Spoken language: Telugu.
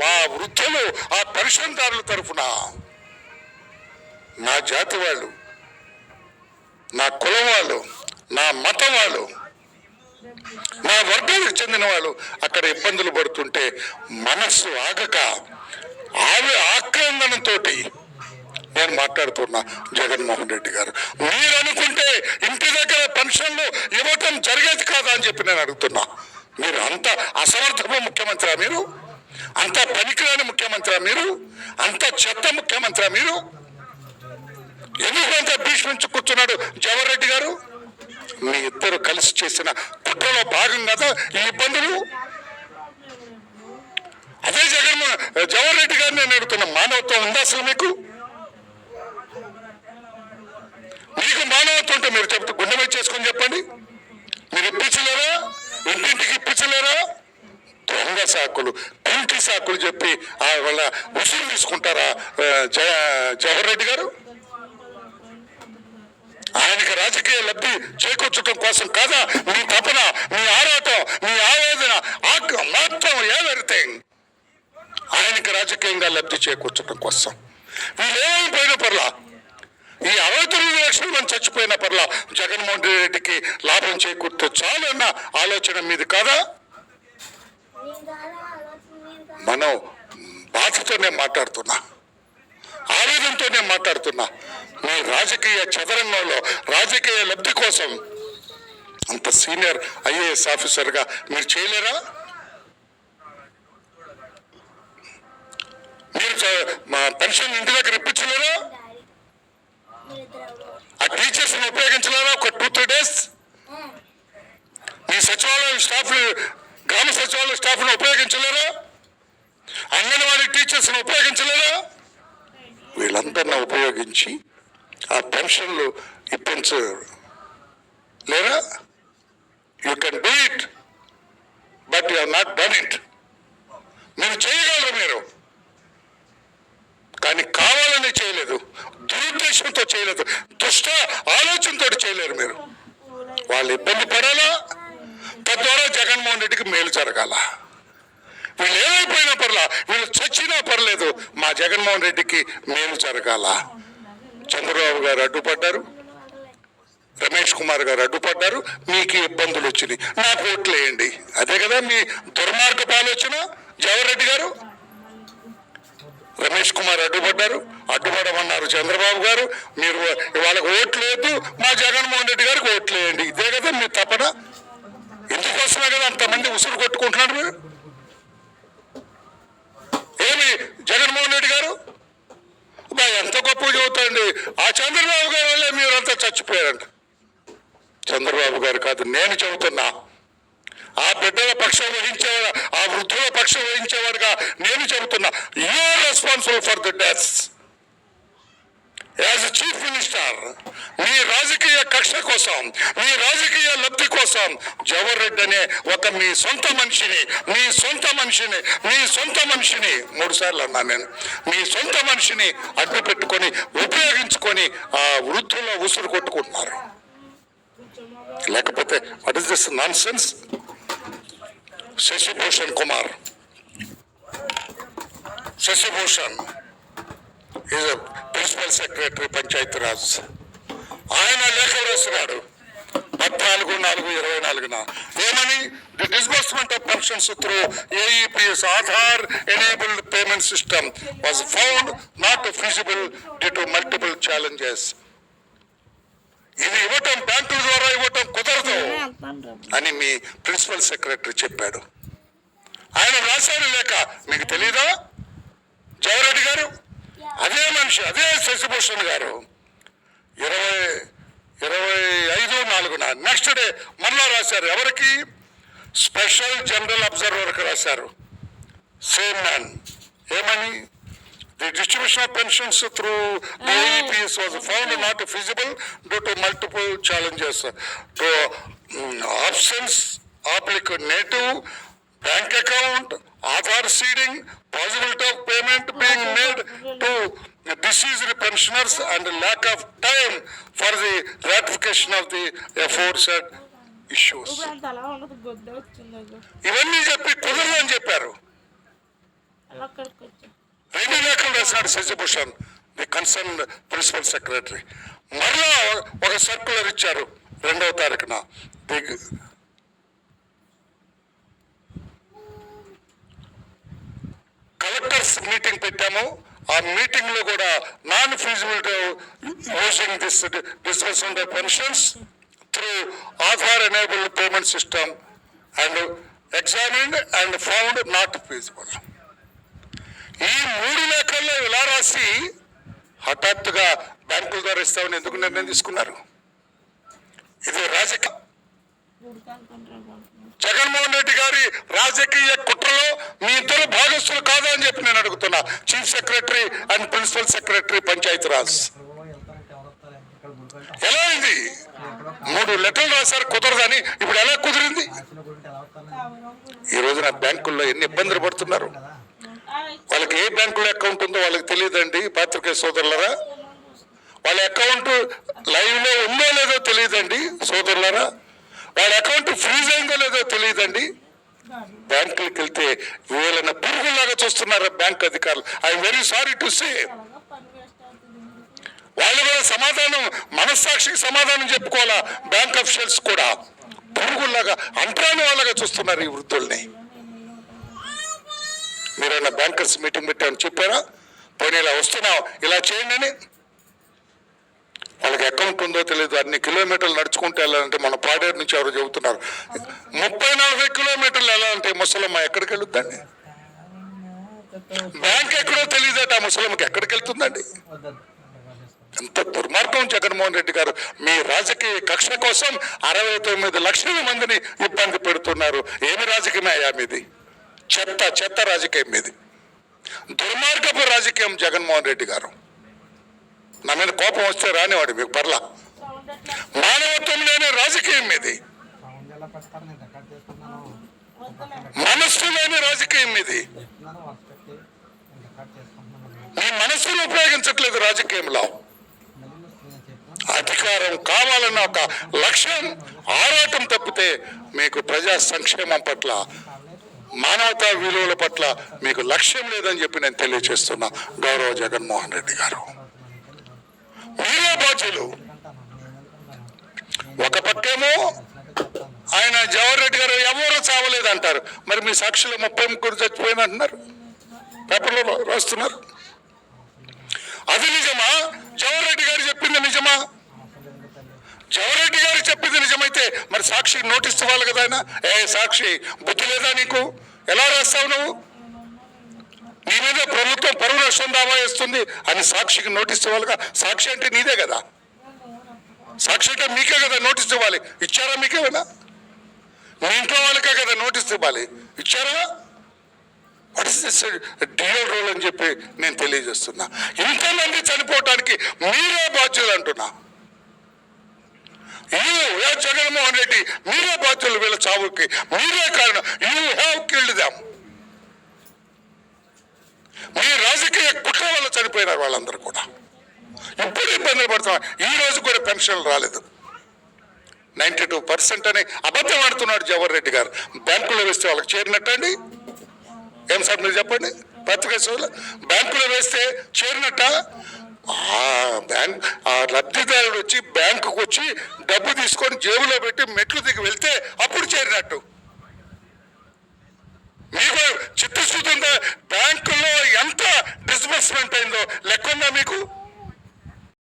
మా వృద్ధులు ఆ పెన్షన్దారుల తరఫున నా జాతి వాళ్ళు నా కులం వాళ్ళు నా మతం వాళ్ళు నా వర్గానికి చెందిన వాళ్ళు అక్కడ ఇబ్బందులు పడుతుంటే మనస్సు ఆగక ఆవి ఆక్రందనతో నేను మాట్లాడుతున్నా జగన్మోహన్ రెడ్డి గారు. మీరు అనుకుంటే ఇంటి దగ్గర పెన్షన్లు ఇవ్వటం జరిగేది కాదా అని చెప్పి నేను అడుగుతున్నా. మీరు అంత అసమర్థమ ముఖ్యమంత్రి మీరు? అంత పనికిరాని ముఖ్యమంత్రి మీరు? అంత చెత్త ముఖ్యమంత్రి మీరు? ఎందుకు అంత భీష్మించి కూర్చున్నాడు జవహర్ రెడ్డి గారు? మీ ఇద్దరు కలిసి చేసిన కుట్రలో భాగం కదా ఈ ఇబ్బందులు? అదే జగన్మోహన్ జవహర్ రెడ్డి గారిని నేను అడుగుతున్న మానవత్వం ఉందా అసలు మీకు? మీకు మానవత్వం ఉంటే మీరు చెప్తే గుండె మీద చేసుకొని చెప్పండి. మీరు ఇప్పించలేరా? ఇంటింటికి ఇప్పించలేరా? దొంగ సాకులు. కుంటి సాకులు చెప్పి ఆ వాళ్ళ ఉసురు తీసుకుంటారా జవహర్ రెడ్డి గారు? ఆయనకి రాజకీయ లబ్ధి చేకూర్చడం కోసం కాదా? మీ తపన మీ ఆరాటం మీ ఆవేదన ఆక్ మొత్తం ఎవరిథింగ్ ఆయనకి రాజకీయంగా లబ్ధి చేకూర్చడం కోసం. వీళ్ళేమైపోయిన పర్లా. ఈ అరవై తొమ్మిది లక్షల మంది చచ్చిపోయిన పర్లా. జగన్మోహన్ రెడ్డికి లాభం చేకూర్తే చాలు అన్న ఆలోచన మీది కాదా? మనం బాధతోనే మాట్లాడుతున్నా. ఆవేదనతోనే మాట్లాడుతున్నా. మీ రాజకీయ చదరంగంలో రాజకీయ లబ్ధి కోసం అంత సీనియర్ ఐఏఎస్ ఆఫీసర్గా మీరు చేయలేరా? మీరు మా పెన్షన్ ఇంటి దగ్గర ఇప్పించలేరా? ఆ టీచర్స్ని ఉపయోగించలేరా ఒక టూ త్రీ డేస్? మీ సచివాలయం స్టాఫ్ గ్రామ సచివాలయ స్టాఫ్ను ఉపయోగించలేరా? అంగన్వాడీ టీచర్స్ని ఉపయోగించలేరా వీళ్ళందరిని ఉపయోగించి ఆ పెన్షన్లు ఇప్పించ లేరా you can do it but you not done it మీరు చేయగలరు మీరు? కానీ కావాలని చేయలేదు. దురుద్దేశంతో చేయలేదు. దుష్ట ఆలోచనతో చేయలేరు మీరు. వాళ్ళు ఇబ్బంది పడాలా? తద్వారా జగన్మోహన్ రెడ్డికి మేలు జరగాల? వీళ్ళు ఏమైపోయినా పర్లా వీళ్ళు చచ్చినా పర్లేదు. మా జగన్మోహన్ రెడ్డికి మేలు జరగాల. చంద్రబాబు గారు అడ్డుపడ్డారు. రమేష్ కుమార్ గారు అడ్డుపడ్డారు. మీకు ఇబ్బందులు వచ్చినాయి. నాకు ఓట్లేయండి అదే కదా మీ దుర్మార్గపు ఆలోచన జవహర్ రెడ్డి గారు? రమేష్ కుమార్ అడ్డుపడ్డారు. అడ్డుపడమన్నారు చంద్రబాబు గారు. మీరు వాళ్ళకి ఓట్లేదు మా జగన్మోహన్ రెడ్డి గారికి ఓట్లేయండి ఇదే కదా మీ తపన. ఎందుకోసమే కదా అంతమంది ఉసురు కొట్టుకుంటున్నారు మీరు? జగన్మోహన్ రెడ్డి గారు? ఎంత గొప్ప చదువుతాండి ఆ చంద్రబాబు గారి వల్లే మీరంతా చచ్చిపోయారంట. చంద్రబాబు గారు కాదు నేను చెబుతున్నా. ఆ బిడ్డల పక్షం వహించేవాడు ఆ వృద్ధుల పక్షం వహించేవాడుగా నేను చెబుతున్నా. You are responsible for the deaths as chief minister మీ రాజకీయ కక్ష కోసం మీ రాజకీయ లబ్ధి కోసం జవహర్ రెడ్డి అనే ఒక మీ సొంత మనిషిని మీ సొంత మనిషిని మీ సొంత మనిషిని మూడుసార్లు అన్నా నేను మీ సొంత మనిషిని అడ్డు పెట్టుకొని ఉపయోగించుకొని ఆ వృద్ధుల్లో ఉసురు కొట్టుకుంటున్నారు. లేకపోతే what is this nonsense Shashibhushan Kumar. Shashibhushan. Principal secretary Panchayati Raj ఆయన లేఖ రాస్తున్నాడు. పద్నాలుగు నాలుగు ఇరవై నాలుగున. ఏమని? The disbursement of pensions through AEPS Aadhaar enabled payment system was found not feasible due to multiple challenges ఇది ఇవ్వటం బ్యాంకుల ద్వారా ఇవ్వటం కుదరదు అని మీ ప్రిన్సిపల్ సెక్రటరీ చెప్పాడు. ఆయన రాశారు లేక మీకు తెలీదా? జవరెడ్డి అదే మనిషి అదే శశిభూషణ్ గారు. ఇరవై ఇరవై ఐదు నాలుగున నెక్స్ట్ డే మళ్ళా రాశారు. ఎవరికి? స్పెషల్ జనరల్ అబ్జర్వర్కి రాశారు. సేమ్ మ్యాన్ ఏమని? The distribution of pensions through the AEPS was found not feasible due to multiple challenges two options ఆప్లిక్ native bank account Aadhaar seeding possibility of payment being made to deceased pensioners and lack of time for the ratification of the aforesaid వచ్చింది ఇవన్నీ చెప్పి కుదరదు అని చెప్పారు. Shashibhushan the concern principal secretary మరలా ఒక సర్కులర్ ఇచ్చారు రెండవ తారీఖున. ది డైరెక్టర్స్ మీటింగ్ పెట్టాము. ఆ మీటింగ్లో కూడా non feasibility using this discussion the pensions through Aadhaar enabled payment system and examined and found not feasible ఈ మూడు లేఖల్లో ఇలా రాసి హఠాత్తుగా బ్యాంకుల ద్వారా ఇస్తామని ఎందుకు నిర్ణయం తీసుకున్నారు? ఇది రాజకీయ. జగన్మోహన్ రెడ్డి గారి రాజకీయ కుట్రలో మీ ఇద్దరు భాగస్థులు కాదు అని చెప్పి నేను అడుగుతున్నా. Chief secretary and principal secretary Panchayati Raj ఎలా అయింది మూడు లెటర్లు రాశారు కుదరదని. ఇప్పుడు ఎలా కుదిరింది? ఈ రోజున బ్యాంకుల్లో ఎన్ని ఇబ్బందులు పడుతున్నారు? వాళ్ళకి ఏ బ్యాంకులో అకౌంట్ ఉందో వాళ్ళకి తెలియదండి పాత్రికేయ సోదరులరా. వాళ్ళ అకౌంట్ లైవ్లో ఉందో లేదో తెలియదండి సోదరులరా. వాళ్ళ అకౌంట్ ఫ్రీజ్ అయిందో లేదో తెలియదండి. బ్యాంకులకు వెళ్తే వీళ్ళని పురుగులాగా చూస్తున్నారు బ్యాంక్ అధికారులు. I very sorry to say వాళ్ళు కూడా సమాధానం మనస్సాక్షికి సమాధానం చెప్పుకోవాలా? బ్యాంక్ అఫీషియల్స్ కూడా. పురుగుల్లాగా అంటరాని వాళ్ళగా చూస్తున్నారు ఈ వృద్ధుల్ని. మీరైనా బ్యాంకర్స్ మీటింగ్ పెట్టామని చెప్పారా? పోనీ ఇలా వస్తున్నాం ఇలా చేయండి అని. వాళ్ళకి అకౌంట్ ఉందో తెలియదు అన్ని కిలోమీటర్లు నడుచుకుంటూ వెళ్ళాలంటే మన పాడేరు నుంచి ఎవరు చెబుతున్నారు. ముప్పై నలభై కిలోమీటర్లు వెళ్ళాలంటే ముసలమ్మ ఎక్కడికి వెళ్తుందండి? బ్యాంక్ ఎక్కడో తెలియదట ఆ ముసలమ్మకి ఎక్కడికి వెళ్తుందండి? ఎంత దుర్మార్గం జగన్మోహన్ రెడ్డి గారు. మీ రాజకీయ కక్ష కోసం అరవై తొమ్మిది లక్షల మందిని ఇబ్బంది పెడుతున్నారు. ఏమి రాజకీయం అయ్యా మీది? చెత్త చెత్త రాజకీయం మీది. దుర్మార్గపు రాజకీయం జగన్మోహన్ రెడ్డి గారు. నా మీద కోపం వస్తే రానివాడు మీకు పర్లా. మానవత్వం లేని రాజకీయం మీది మనస్సు లేని రాజకీయం మీది మీ మనస్సును ఉపయోగించట్లేదు రాజకీయంలో. అధికారం కావాలన్న ఒక లక్ష్యం ఆరాటం తప్పితే మీకు ప్రజా సంక్షేమం పట్ల మానవతా విలువల పట్ల మీకు లక్ష్యం లేదని చెప్పి నేను తెలియజేస్తున్నా. గౌరవ జగన్మోహన్ రెడ్డి గారు. మీరే ఒక పక్కేమో ఆయన జవహర్ రెడ్డి గారు ఎవరూ చావలేదంటారు. మరి మీ సాక్షులు ముప్పై ముగ్గురు చచ్చిపోయింది అంటున్నారు పేపర్లో రాస్తున్నారు. అది నిజమా? జవహర్ రెడ్డి గారు చెప్పింది నిజమా? జవహర్ రెడ్డి గారు చెప్పింది నిజమైతే మరి సాక్షి నోటీస్ ఇవ్వాలి కదా ఆయన? ఏ సాక్షి బుద్ధి లేదా నీకు? ఎలా రాస్తావు నువ్వు? నీ మీద ప్రభుత్వం పరువు నష్టం దావా వేస్తుంది అని సాక్షికి నోటీస్ ఇవ్వాలిగా? సాక్షి అంటే నీదే కదా. సాక్షి అంటే మీకే కదా నోటీస్ ఇవ్వాలి. ఇచ్చారా మీకేమైనా మీ ఇంట్లో వాళ్ళకే కదా నోటీస్ ఇవ్వాలి. ఇచ్చారా? What is this dual role అని చెప్పి నేను తెలియజేస్తున్నా. ఇంతమంది చనిపోవటానికి మీరే బాధ్యులు అంటున్నా. యూ జగన్మోహన్ రెడ్డి మీరే బాధ్యులు వీళ్ళ చావుకి. మీరే కారణం. యూ హ్యావ్ కిల్డ్ దామ్ మీ రాజకీయ చనిపోయినారు వాళ్ళందరూ కూడా. ఇప్పుడు ఇబ్బందులు పడుతున్నారు ఈ రోజు కూడా పెన్షన్ రాలేదు. నైంటీ టూ పర్సెంట్ అని అబద్ధం ఆడుతున్నాడు జవహర్ రెడ్డి గారు. బ్యాంకులో వేస్తే వాళ్ళకి చేరినట్టండి? ఏం సార్ మీరు చెప్పండి? పత్రికా సోదరులు బ్యాంకులో వేస్తే చేరినట్ట? బ్యాంక్ ఆ లబ్ధిదారుడు వచ్చి బ్యాంకుకు వచ్చి డబ్బు తీసుకొని జేబులో పెట్టి మెట్లు దిగి వెళ్తే అప్పుడు చేరినట్టు. మీకు చిత్తశుద్ధి ఉందా బ్యాంకుల్లో ఎంత డిస్బర్స్మెంట్ అయిందో లెక్క ఉందా మీకు?